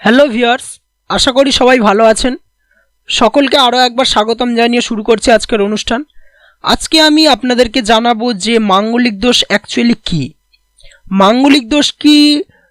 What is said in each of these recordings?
Hello viewers, আশা করি সবাই ভালো আছেন। সকলকে আরও একবার স্বাগতম জানিয়ে শুরু করছি আজকের অনুষ্ঠান। আজকে আমি আপনাদেরকে জানাব যে মাঙ্গলিক দোষ অ্যাকচুয়ালি কী? মাঙ্গলিক দোষ কি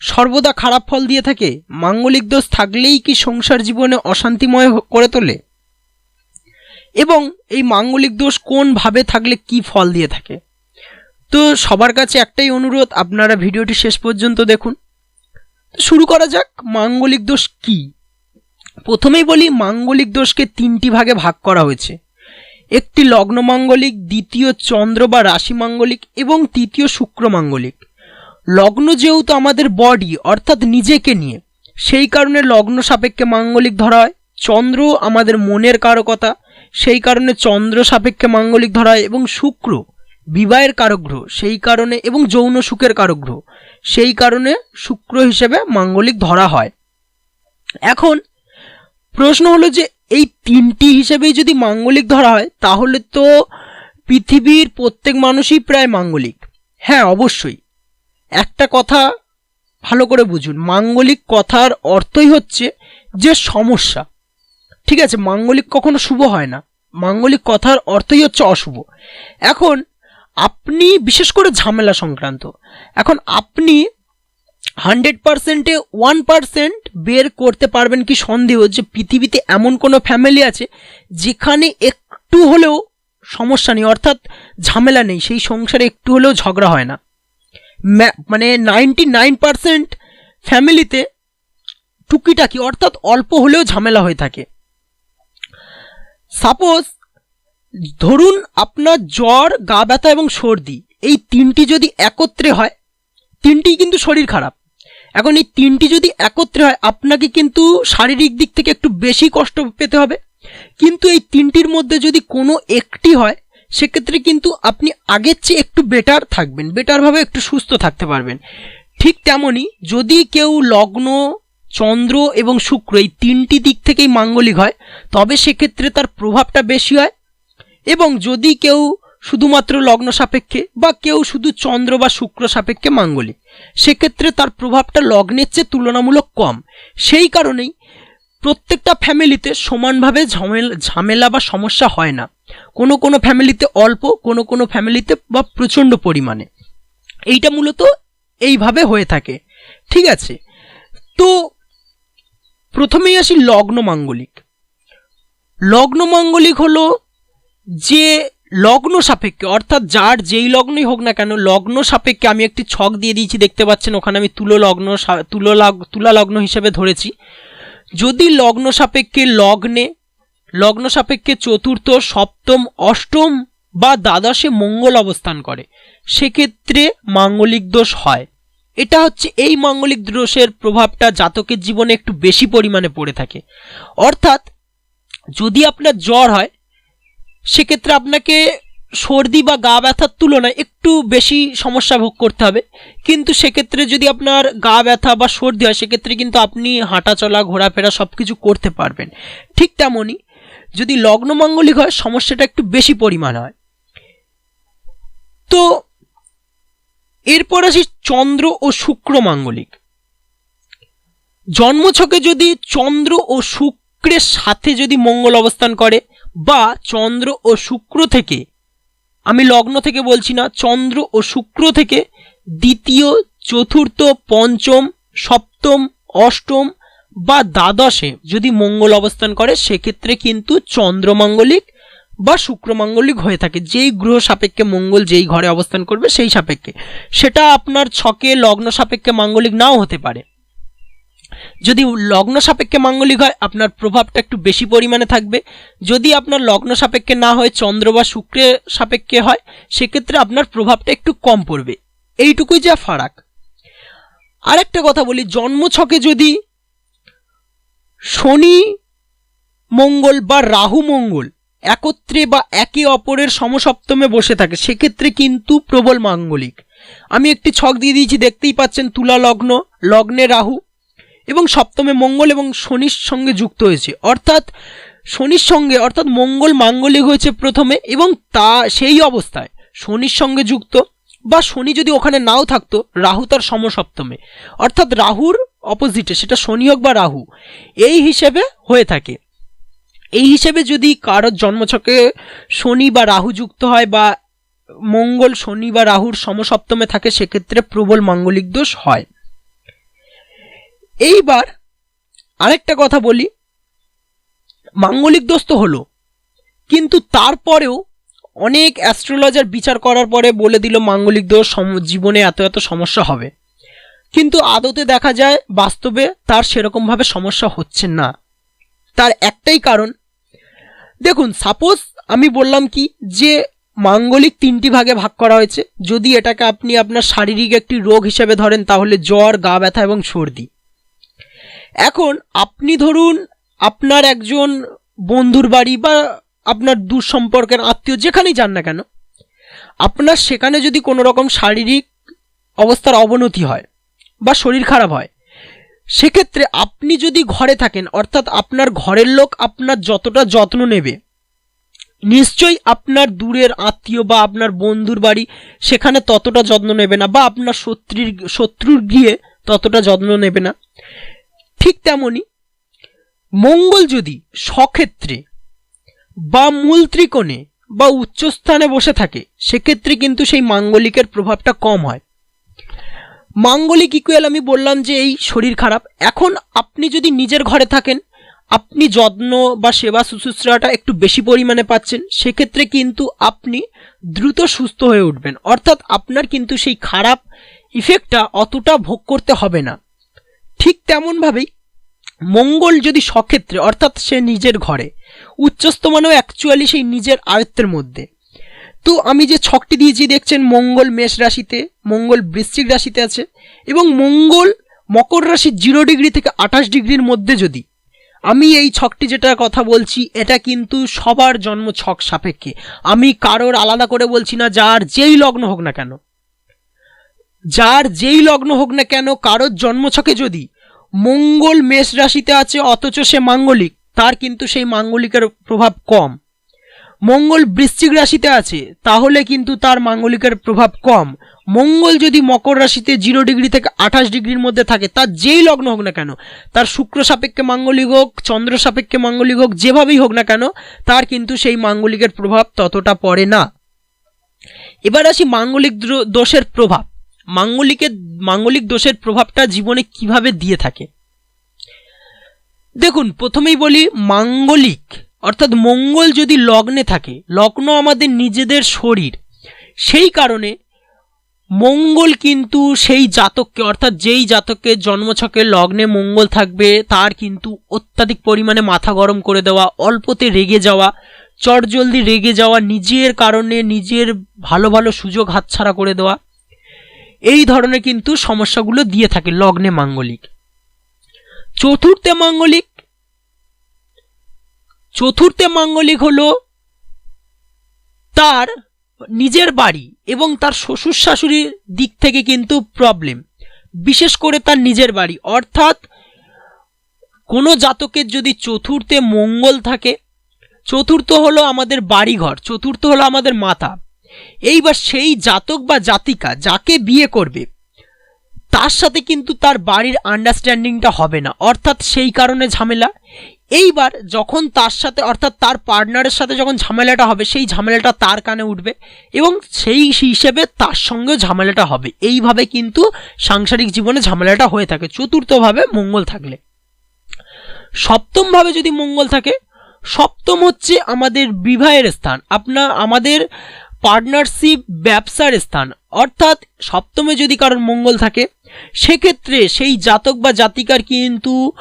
সর্বদা খারাপ ফল দিয়ে থাকে? মাঙ্গলিক দোষ থাকলেই কি সংসার জীবনে অশান্তিময় করে তোলে? এবং এই মাঙ্গলিক দোষ কোনভাবে থাকলে কি ফল দিয়ে থাকে? তো সবার কাছে একটাই অনুরোধ, আপনারা ভিডিওটি শেষ পর্যন্ত দেখুন। শুরু করা যাক, মাঙ্গলিক দোষ কি? প্রথমেই বলি, মাঙ্গলিক দোষকে তিনটি ভাগে ভাগ করা হয়েছে। একটি লগ্ন মাঙ্গলিক, দ্বিতীয় চন্দ্র বা রাশি মাঙ্গলিক, এবং তৃতীয় শুক্র মাঙ্গলিক। লগ্ন যেহেতু আমাদের বডি অর্থাৎ নিজেকে নিয়ে, সেই কারণে লগ্ন সাপেক্ষে মাঙ্গলিক ধরা হয়। চন্দ্র আমাদের মনের কারকতা, সেই কারণে চন্দ্র সাপেক্ষে মাঙ্গলিক ধরা হয়, এবং শুক্র বিবাহের কারক গ্রহ, সেই কারণে, এবং যৌন সুখের কারক গ্রহ। সেই কারণে শুক্র হিসেবে মাঙ্গলিক ধরা হয়। এখন প্রশ্ন হলো যে এই তিনটি হিসেবেই যদি মাঙ্গলিক ধরা হয়, তাহলে তো পৃথিবীর প্রত্যেক মানুষই প্রায় মাঙ্গলিক। হ্যাঁ অবশ্যই। একটা কথা ভালো করে বুঝুন। মাঙ্গলিক কথার অর্থই হচ্ছে যে সমস্যা। ঠিক আছে, মাঙ্গলিক কখনো শুভ হয় না। মাঙ্গলিক কথার অর্থই হচ্ছে অশুভ। এখন আপনি, বিশেষ করে ঝামেলা সংক্রান্ত, এখন আপনি হান্ড্রেড পার্সেন্টে ওয়ান পার্সেন্ট বের করতে পারবেন কি সন্দেহ যে পৃথিবীতে এমন কোনো ফ্যামিলি আছে যেখানে একটু হলেও সমস্যা নেই, অর্থাৎ ঝামেলা নেই, সেই সংসারে একটু হলেও ঝগড়া হয় না। মানে নাইনটি নাইন পার্সেন্ট ফ্যামিলিতে টুকিটাকি, অর্থাৎ অল্প হলেও ঝামেলা হয়ে থাকে। সাপোজ ধরুন আপনার জ্বর, গা ব্যথা এবং সর্দি, এই তিনটি যদি একত্রে হয়, তিনটি কিন্তু শরীর খারাপ। এখন এই তিনটি যদি একত্রে হয়, আপনাকে কিন্তু শারীরিক দিক থেকে একটু বেশি কষ্ট পেতে হবে। কিন্তু এই তিনটির মধ্যে যদি কোনো একটি হয়, সেক্ষেত্রে কিন্তু আপনি আগের চেয়ে একটু বেটার থাকবেন বেটারভাবে একটু সুস্থ থাকতে পারবেন। ঠিক তেমনই যদি কেউ লগ্ন, চন্দ্র এবং শুক্র এই তিনটি দিক থেকেই মাঙ্গলিক হয়, তবে সেক্ষেত্রে তার প্রভাবটা বেশি হয়। এবং যদি কেউ শুধুমাত্র লগ্ন সাপেক্ষে বা কেউ শুধু চন্দ্র বা শুক্র সাপেক্ষে মাঙ্গলিক, সেক্ষেত্রে তার প্রভাবটা লগ্নের চেয়ে তুলনামূলক কম। সেই কারণেই প্রত্যেকটা ফ্যামিলিতে সমানভাবে ঝামেলা ঝামেলা বা সমস্যা হয় না। কোনো কোনো ফ্যামিলিতে অল্প, কোনো কোনো ফ্যামিলিতে বা প্রচণ্ড পরিমাণে। এইটা মূলত এইভাবে হয়ে থাকে। ঠিক আছে? তো প্রথমেই আসি লগ্ন মাঙ্গলিক। লগ্ন মাঙ্গলিক হলো যে লগ্ন সাপেক্ষে, অর্থাৎ যার যেই লগ্নই হোক না কেন, লগ্ন সাপেক্ষে আমি একটি ছক দিয়ে দিয়েছি, দেখতে পাচ্ছেন, ওখানে আমি তুলো লগ্ন তুলো তুলা লগ্ন হিসেবে ধরেছি। যদি লগ্ন সাপেক্ষে লগ্নে, লগ্ন সাপেক্ষে চতুর্থ, সপ্তম, অষ্টম বা দ্বাদশে মঙ্গল অবস্থান করে, সেক্ষেত্রে মাঙ্গলিক দোষ হয়। এটা হচ্ছে এই মাঙ্গলিক দোষের প্রভাবটা জাতকের জীবনে একটু বেশি পরিমাণে পড়ে থাকে। অর্থাৎ যদি আপনার জ্বর হয় সেক্ষেত্রে আপনাকে সর্দি বা গা ব্যথার তুলনায় একটু বেশি সমস্যা ভোগ করতে হবে। কিন্তু সেক্ষেত্রে যদি আপনার গা ব্যথা বা সর্দি হয়, সেক্ষেত্রে কিন্তু আপনি হাঁটা চলা ঘোরাফেরা সব কিছু করতে পারবেন। ঠিক তেমনই যদি লগ্ন মাঙ্গলিক হয়, সমস্যাটা একটু বেশি পরিমাণ হয়। তো এরপর আসি চন্দ্র ও শুক্র মাঙ্গলিক। জন্মছকে যদি চন্দ্র ও শুক্রের সাথে যদি মঙ্গল অবস্থান করে বা চন্দ্র ও শুক্র থেকে, আমি লগ্ন থেকে বলছি না, চন্দ্র ও শুক্র থেকে দ্বিতীয়, চতুর্থ, পঞ্চম, সপ্তম, অষ্টম বা দ্বাদশে যদি মঙ্গল অবস্থান করে, সেক্ষেত্রে কিন্তু চন্দ্রমাঙ্গলিক বা শুক্রমাঙ্গলিক হয়ে থাকে। যেই গ্রহ সাপেক্ষে মঙ্গল যেই ঘরে অবস্থান করবে, সেই সাপেক্ষে। সেটা আপনার ছকে, লগ্ন সাপেক্ষে মাঙ্গলিক নাও হতে পারে। যদি লগ্ন সাপেক্ষে মাঙ্গলিক হয়, আপনার প্রভাবটা একটু বেশি পরিমাণে থাকবে। যদি আপনার লগ্ন সাপেক্ষে না হয়, চন্দ্র বা শুক্রের সাপেক্ষে হয়, সেক্ষেত্রে আপনার প্রভাবটা একটু কম পড়বে। এইটুকুই যা ফারাক। আরেকটা কথা বলি জন্মছকে যদি শনি মঙ্গল বা রাহু মঙ্গল একত্রে বা একে অপরের সমসপ্তমে বসে থাকে, সেক্ষেত্রে কিন্তু প্রবল মাঙ্গলিক। আমি একটি ছক দিয়ে দিয়েছি, দেখতেই পাচ্ছেন তুলা লগ্ন, লগ্নে রাহু এবং সপ্তমে মঙ্গল এবং শনির সঙ্গে যুক্ত হয়েছে। অর্থাৎ শনির সঙ্গে, অর্থাৎ মঙ্গল মাঙ্গলিক হয়েছে প্রথমে এবং তা সেই অবস্থায়। শনির সঙ্গে যুক্ত বা শনি যদি ওখানে নাও থাকতো, রাহু তার সমসপ্তমে। অর্থাৎ রাহুর অপোজিটে সেটা শনি হোক বা রাহু, এই হিসেবে হয়ে থাকে। এই হিসেবে যদি কারোর জন্মছকে শনি বা রাহু যুক্ত হয় বা মঙ্গল শনি বা রাহুর সমসপ্তমে থাকে, সেক্ষেত্রে প্রবল মাঙ্গলিক দোষ হয়। এইবার আরেকটা কথা বলি। মাঙ্গলিক দোষ তো হলো। কিন্তু তারপরেও অনেক অ্যাস্ট্রোলজার বিচার করার পরে বলে দিল মাঙ্গলিক দোষ জীবনে এত এত সমস্যা হবে। কিন্তু আদতে দেখা যায় বাস্তবে তার সেরকমভাবে সমস্যা হচ্ছে না। তার একটাই কারণ, দেখুন সাপোজ আমি বললাম কি যে মাঙ্গলিক তিনটি ভাগে ভাগ করা হয়েছে। যদি এটাকে আপনি আপনার শারীরিক একটি রোগ হিসেবে ধরেন, তাহলে জ্বর, গা ব্যথা এবং সর্দি। এখন আপনি ধরুন আপনার একজন বন্ধুর বাড়ি বা আপনার দূর সম্পর্কের আত্মীয় যেখানেই যান না কেন, আপনার সেখানে যদি কোনো রকম শারীরিক অবস্থার অবনতি হয় বা শরীর খারাপ হয়, সেক্ষেত্রে আপনি যদি ঘরে থাকেন, অর্থাৎ আপনার ঘরের লোক আপনার যতটা যত্ন নেবে, নিশ্চয়ই আপনার দূরের আত্মীয় বা আপনার বন্ধুর বাড়ি সেখানে ততটা যত্ন নেবে না বা আপনার শত্রুর শত্রুর গিয়ে ততটা যত্ন নেবে না। ঠিক তেমনই মঙ্গল যদি সক্ষেত্রে বা মূল ত্রিকোণে বা উচ্চস্থানে বসে থাকে, সেক্ষেত্রে কিন্তু সেই মাঙ্গলিকের প্রভাবটা কম হয়। মাঙ্গলিক ইকুয়াল আমি বললাম যে এই শরীর খারাপ। এখন আপনি যদি নিজের ঘরে থাকেন, আপনি যত্ন বা সেবা শুশ্রূষাটা একটু বেশি পরিমাণে পাচ্ছেন, সেক্ষেত্রে কিন্তু আপনি দ্রুত সুস্থ হয়ে উঠবেন। অর্থাৎ আপনার কিন্তু সেই খারাপ ইফেক্টটা অতটা ভোগ করতে হবে না। ঠিক তেমনভাবেই মঙ্গল যদি সক্ষেত্রে, অর্থাৎ সে নিজের ঘরে উচ্চস্থ মানেও অ্যাকচুয়ালি সেই নিজের আয়ত্তের মধ্যে। তো আমি যে ছকটি দিয়েছি, দেখছেন মঙ্গল মেষ রাশিতে, মঙ্গল বৃশ্চিক রাশিতে আছে, এবং মঙ্গল মকর রাশি জিরো ডিগ্রি থেকে আঠাশ ডিগ্রির মধ্যে যদি, আমি এই ছকটি যেটা কথা বলছি, এটা কিন্তু সবার জন্ম ছক সাপেক্ষে। আমি কারোর আলাদা করে বলছি না, যার যেই লগ্ন হোক না কেন। যার যেই লগ্ন হোক না কেন, কারোর জন্মছকে যদি মঙ্গল মেষ রাশিতে আছে, অথচ সে মাঙ্গলিক। তার কিন্তু সেই মাঙ্গলিকের প্রভাব কম। মঙ্গল বৃশ্চিক রাশিতে আছে, তাহলে কিন্তু তার মাঙ্গলিকের প্রভাব কম। মঙ্গল যদি মকর রাশিতে জিরো ডিগ্রি থেকে আঠাশ ডিগ্রির মধ্যে থাকে, তার যেই লগ্ন হোক না কেন, তার শুক্র সাপেক্ষে মাঙ্গলিক হোক, চন্দ্র সাপেক্ষে মাঙ্গলিক হোক, যেভাবেই হোক না কেন, তার কিন্তু সেই মাঙ্গলিকের প্রভাব ততটা পড়ে না। এবার আসি মাঙ্গলিক দোষের প্রভাব। মাঙ্গলিকের, মাঙ্গলিক দোষের প্রভাবটা জীবনে কীভাবে দিয়ে থাকে? দেখুন, প্রথমেই বলি মাঙ্গলিক, অর্থাৎ মঙ্গল যদি লগ্নে থাকে, লগ্ন আমাদের নিজেদের শরীর, সেই কারণে মঙ্গল কিন্তু সেই জাতককে, অর্থাৎ যেই জাতকের জন্মছকে লগ্নে মঙ্গল থাকবে, তার কিন্তু অত্যাধিক পরিমাণে মাথা গরম করে দেওয়া, অল্পতে রেগে যাওয়া, চটজলদি রেগে যাওয়া, নিজের কারণে নিজের ভালো ভালো সুযোগ হাতছাড়া করে দেওয়া এই ধরনের কিন্তু সমস্যাগুলো দিয়ে থাকে লগ্নে মাঙ্গলিক। চতুর্থে মাঙ্গলিক চতুর্থে মাঙ্গলিক হলো তার নিজের বাড়ি এবং তার শ্বশুর শাশুড়ির দিক থেকে কিন্তু প্রবলেম বিশেষ করে তার নিজের বাড়ি। অর্থাৎ কোনো জাতকের যদি চতুর্থে মঙ্গল থাকে, চতুর্থ হলো আমাদের বাড়িঘর, চতুর্থ হলো আমাদের মাতা। এইবার সেই জাতক বা জাতিকা যাকে বিয়ে করবে, তার সাথে কিন্তু তার বাড়ির আন্ডারস্ট্যান্ডিংটা হবে না। অর্থাৎ সেই কারণে ঝামেলা। এইবার যখন তার সাথে, অর্থাৎ তার পার্টনারের সাথে যখন ঝামেলাটা হবে, সেই ঝামেলাটা তার কানে উঠবে এবং সেই হিসেবে তার সঙ্গেও ঝামেলাটা হবে। এইভাবে কিন্তু সাংসারিক জীবনে ঝামেলাটা হয়ে থাকে। চতুর্থভাবে মঙ্গল থাকলে। সপ্তমভাবে যদি মঙ্গল থাকে, সপ্তম হচ্ছে আমাদের বিবাহের স্থান। আপনার আমাদের পার্টনারশিপ ব্যবসার স্থান। অর্থাৎ সপ্তমে যদি কারোর মঙ্গল থাকে, সেক্ষেত্রে সেই জাতক বা জাতিকার কিন্তু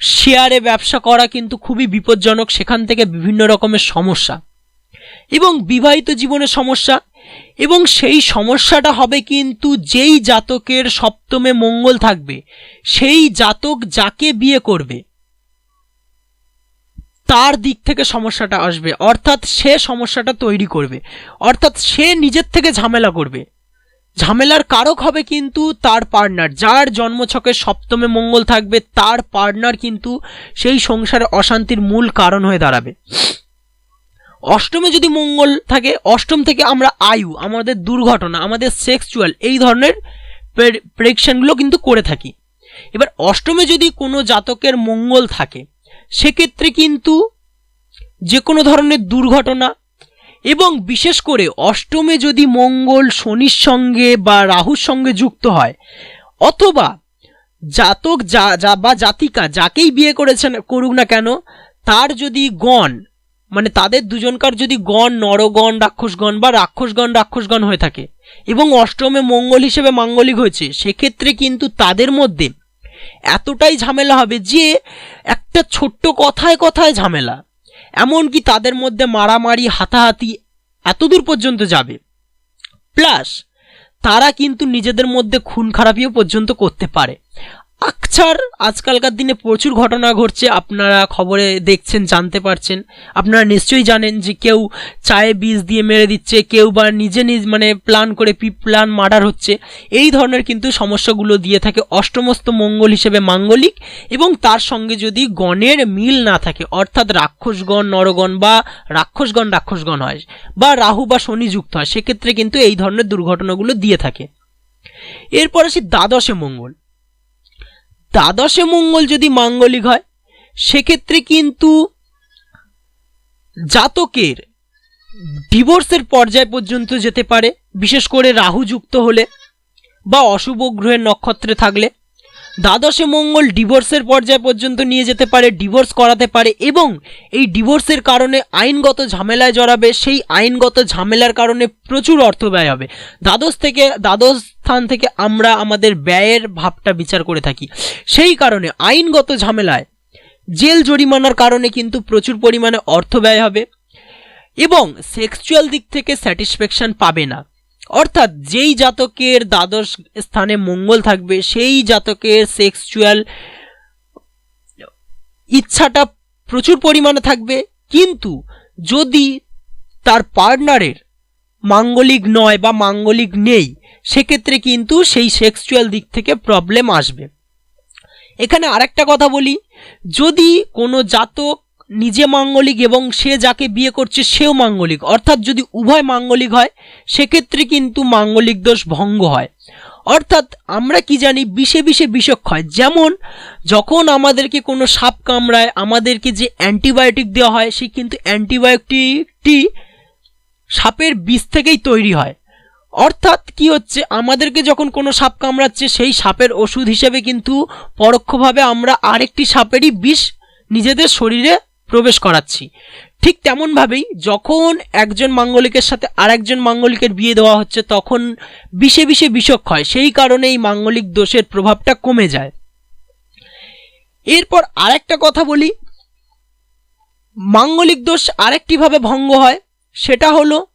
শেয়ারে ব্যবসা করা কিন্তু খুবই বিপজ্জনক। সেখান থেকে বিভিন্ন রকমের সমস্যা। এবং বিবাহিত জীবনের সমস্যা। এবং সেই সমস্যাটা হবে কিন্তু যেই জাতকের সপ্তমে মঙ্গল থাকবে, সেই জাতক যাকে বিয়ে করবে তার দিক থেকে সমস্যাটা আসবে। অর্থাৎ সে সমস্যাটা তৈরি করবে। অর্থাৎ সে নিজের থেকে ঝামেলা করবে। ঝামেলার কারক হবে কিন্তু তার পার্টনার যার জন্মছকে সপ্তমে মঙ্গল থাকবে, তার পার্টনার কিন্তু সেই সংসারে অশান্তির মূল কারণ হয়ে দাঁড়াবে। অষ্টমে যদি মঙ্গল থাকে, অষ্টম থেকে আমরা আয়ু, আমাদের দুর্ঘটনা, আমাদের সেক্সুয়াল এই ধরনের প্রেডিকশনগুলো কিন্তু করে থাকি। এবার অষ্টমে যদি কোনো জাতকের মঙ্গল থাকে সেক্ষেত্রে কিন্তু যে কোনো ধরনের দুর্ঘটনা এবং বিশেষ করে অষ্টমে যদি মঙ্গল শনির সঙ্গে বা রাহুর সঙ্গে যুক্ত হয়, অথবা জাতক যা যা বা জাতিকা যাকেই বিয়ে করেছেন, করুক না কেন, তার যদি গণ মানে তাদের দুজনকার যদি গণ, নরগণ, রাক্ষসগণ বা রাক্ষসগণ রাক্ষসগণ হয়ে থাকে এবং অষ্টমে মঙ্গল হিসেবে মাঙ্গলিক হয়েছে, সেক্ষেত্রে কিন্তু তাদের মধ্যে এতটাই ঝামেলা হবে যে একটা ছোট্ট কথায় কথায় ঝামেলা। এমনকি তাদের মধ্যে মারামারি, হাতাহাতি এতদূর পর্যন্ত যাবে। প্লাস তারা কিন্তু নিজেদের মধ্যে খুন খারাপিও পর্যন্ত করতে পারে। আকছার আজকালকার দিনে প্রচুর ঘটনা ঘটছে, আপনারা খবরে দেখছেন, জানতে পারছেন। আপনারা নিশ্চয়ই জানেন যে কেউ চায়ে বীজ দিয়ে মেরে দিচ্ছে, কেউ বা নিজে নিজ মানে প্ল্যান করে পি প্ল্যান মার্ডার হচ্ছে। এই ধরনের কিন্তু সমস্যাগুলো দিয়ে থাকে অষ্টমস্ত মঙ্গল হিসেবে মাঙ্গলিক এবং তার সঙ্গে যদি গণের মিল না থাকে, অর্থাৎ রাক্ষসগণ, নরগণ বা রাক্ষসগণ রাক্ষসগণ হয় বা রাহু বা শনি যুক্ত হয়, সেক্ষেত্রে কিন্তু এই ধরনের দুর্ঘটনাগুলো দিয়ে থাকে। এরপর আসি দ্বাদশে মঙ্গল। দ্বাদশে মঙ্গল যদি মাঙ্গলিক হয়, সেক্ষেত্রে কিন্তু জাতকের ডিভোর্সের পর্যায় পর্যন্ত যেতে পারে। বিশেষ করে রাহু যুক্ত হলে বা অশুভ গ্রহের নক্ষত্রে থাকলে। দ্বাদশে মঙ্গল ডিভোর্সের পর্যায় পর্যন্ত নিয়ে যেতে পারে, ডিভোর্স করাতে পারে এবং এই ডিভোর্সের কারণে আইনগত ঝামেলায় জড়াবে, সেই আইনগত ঝামেলার কারণে প্রচুর অর্থ ব্যয় হবে। দ্বাদশ থেকে, দ্বাদশ স্থান থেকে আমরা আমাদের ব্যয়ের ভাবটা বিচার করে থাকি। সেই কারণে আইনগত ঝামেলায় জেল জরিমানার কারণে কিন্তু প্রচুর পরিমাণে অর্থ ব্যয় হবে এবং সেক্সুয়াল দিক থেকে স্যাটিসফ্যাকশন পাবে না। অর্থাৎ যেই জাতকের দ্বাদশ স্থানে মঙ্গল থাকবে, সেই জাতকের সেক্সুয়াল ইচ্ছাটা প্রচুর পরিমাণে থাকবে। কিন্তু যদি তার পার্টনারের মাঙ্গলিক নয় বা মাঙ্গলিক নেই, সেক্ষেত্রে কিন্তু সেই সেক্সুয়াল দিক থেকে প্রবলেম আসবে। এখানে আরেকটা কথা বলি। যদি কোনো জাতক নিজে মাঙ্গলিক এবং সে যাকে বিয়ে করছে সেও মাঙ্গলিক। অর্থাৎ যদি উভয় মাঙ্গলিক হয়, সেক্ষেত্রে কিন্তু মাঙ্গলিক দোষ ভঙ্গ হয়। অর্থাৎ আমরা কি জানি, বিষে বিষে বিষক্ষয় যেমন, যখন আমাদেরকে কোনো সাপ কামড়ায়, আমাদেরকে যে অ্যান্টিবায়োটিক দেওয়া হয়, সে কিন্তু অ্যান্টিবায়োটিকটি সাপের বিষ থেকেই তৈরি হয়। অর্থাৎ কি হচ্ছে, আমাদেরকে যখন কোনো সাপ কামড়াচ্ছে, সেই সাপের ওষুধ হিসেবে কিন্তু পরোক্ষভাবে আমরা আরেকটি সাপেরই বিষ নিজেদের শরীরে প্রবেশ করাচ্ছি। ঠিক তেমনভাবেই যখন একজন মাঙ্গলিকের সাথে আরেকজন মাঙ্গলিকের বিয়ে দেওয়া হচ্ছে, তখন বিষে বিষে বিষক্ষয় সেই কারণে এই মাঙ্গলিক দোষের প্রভাবটা কমে যায়। এরপর আরেকটা কথা বলি। মাঙ্গলিক দোষ আরেকটিভাবে ভঙ্গ হয়, সেটা হলো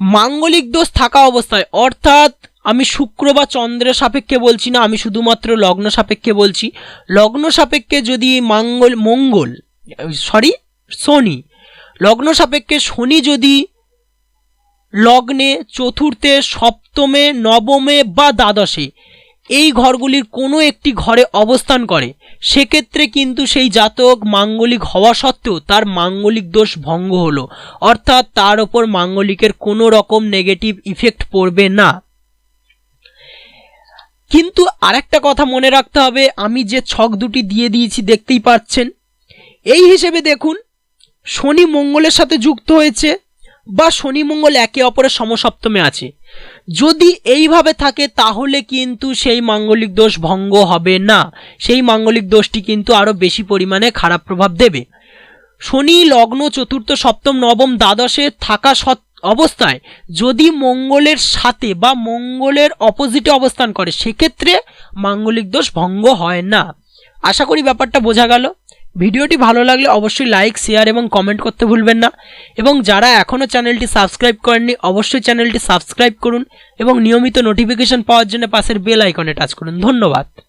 মাঙ্গলিক দোষ থাকা অবস্থায়। অর্থাৎ আমি শুক্র বা চন্দ্রের সাপেক্ষে বলছি না, আমি শুধুমাত্র লগ্ন সাপেক্ষে বলছি। লগ্ন সাপেক্ষে যদি মাঙ্গল, মঙ্গল সরি শনি। লগ্ন সাপেক্ষে শনি যদি লগ্নে চতুর্থে, সপ্তমে, নবমে বা দ্বাদশে, এই ঘরগুলির কোনো একটি ঘরে অবস্থান করে, সেক্ষেত্রে কিন্তু সেই জাতক মাঙ্গলিক হওয়া সত্ত্বেও তার মাঙ্গলিক দোষ ভঙ্গ হলো। অর্থাৎ তার ওপর মাঙ্গলিকের কোনো রকম নেগেটিভ ইফেক্ট পড়বে না। কিন্তু আরেকটা কথা মনে রাখতে হবে, আমি যে ছক দুটি দিয়ে দিয়েছি দেখতেই পাচ্ছেন। এই হিসেবে দেখুন, শনি মঙ্গলের সাথে যুক্ত হয়েছে বা শনি মঙ্গল একে অপরের সমসপ্তমে আছে। যদি এইভাবে থাকে, তাহলে কিন্তু সেই মাঙ্গলিক দোষ ভঙ্গ হবে না। সেই মাঙ্গলিক দোষটি কিন্তু আরও বেশি পরিমাণে খারাপ প্রভাব দেবে। শনি, লগ্ন, চতুর্থ, সপ্তম, নবম, দ্বাদশে থাকা সৎ অবস্থায় যদি মঙ্গলের সাথে বা মঙ্গলের অপোজিটে অবস্থান করে, সেক্ষেত্রে মাঙ্গলিক দোষ ভঙ্গ হয় না। আশা করি ব্যাপারটা বোঝা গেল। ভিডিওটি ভালো লাগলে অবশ্যই লাইক শেয়ার এবং কমেন্ট করতে ভুলবেন না। এবং যারা এখনও চ্যানেলটি সাবস্ক্রাইব করেননি, অবশ্যই চ্যানেলটি সাবস্ক্রাইব করুন এবং নিয়মিত নোটিফিকেশন পাওয়ার জন্য পাশের বেল আইকনে টাচ করুন। ধন্যবাদ।